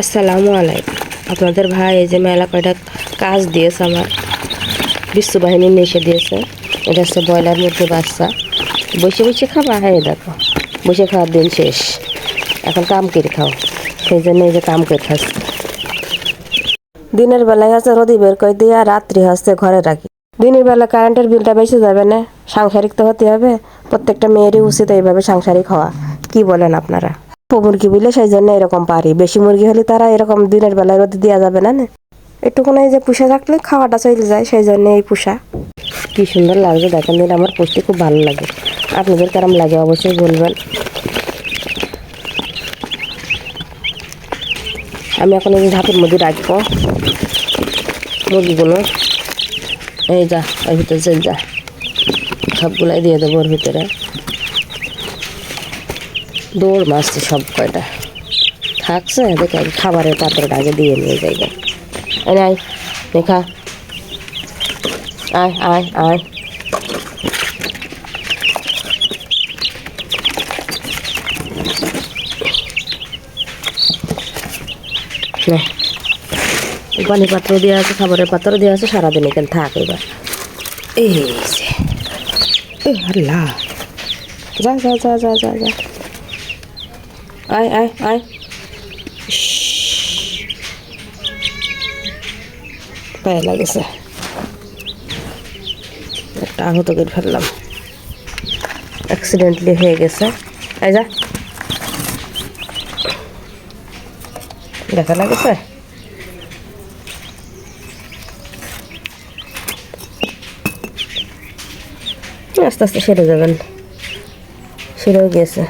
আসসালামু আলাইকুম। আপনাদের ভাই এই যে মেলা কয়টা কাজ দিয়েছে আমার। বিশ্ব বাহিনী নিয়ে দিয়েছে। এটা হচ্ছে ব্রয়লার মধ্যে বাচ্চা। বসে বসে খাবা? হ্যাঁ দেখো। বসে খাওয়ার দিন শেষ। এখন কাম করে খাও। সেই জন্য এই যে কাম করে খাচ্ছি। দিনের বেলায় হচ্ছে রোদি বের করে দিয়ে আর রাত্রি হচ্ছে ঘরে রাখি। দিনের বেলা কারেন্টের বিলটা বেশি যাবে না। সাংসারিক তো হতে হবে। প্রত্যেকটা মেয়েরই উচিত এইভাবে সাংসারিক হওয়া। কি বলেন আপনারা? মুরগি বুঝলে সেই জন্য এরকম পারি। বেশি মুরগি হলে তারা এরকম দিনের বেলায় রোদে দেওয়া যাবে না না? একটুখানি এই যে পুষা থাকলে খাওয়াটা চলে যায় সেই জন্য এই পুষা। কি সুন্দর লাগছে, দেখেন দিন আমার পুষতে খুব ভালো লাগে। আপনাদের কেরম লাগে অবশ্যই বলবেন। আমি এখন এই যে ঝাঁপের মধ্যে রাখব মুরগিগুলো। এই যা ওই ভিতরে যা, সবগুলাই দিয়ে দেবো ওর ভিতরে। দৌড় মারছে সব কয়টা। থাকছে, দেখে আমি খাবারের পাত্রটা আগে দিয়ে নিয়ে যাই। আয়, দেখা। আয় আয় আয়। পানি পাত্র দেওয়া আছে, খাবারের পাত্র দেওয়া আছে, সারাদিন এখানে থাক এবার। এই আল্লাহ। যা যা যা যা যা যা। আয় আয় আয়। পায়ে লাগেছে একটা আহত করে ফেললাম অ্যাক্সিডেন্টলি হয়ে গেছে এই যা দেখা লাগেছে আস্তে আস্তে সেরে যাবেন সেরেও গেছে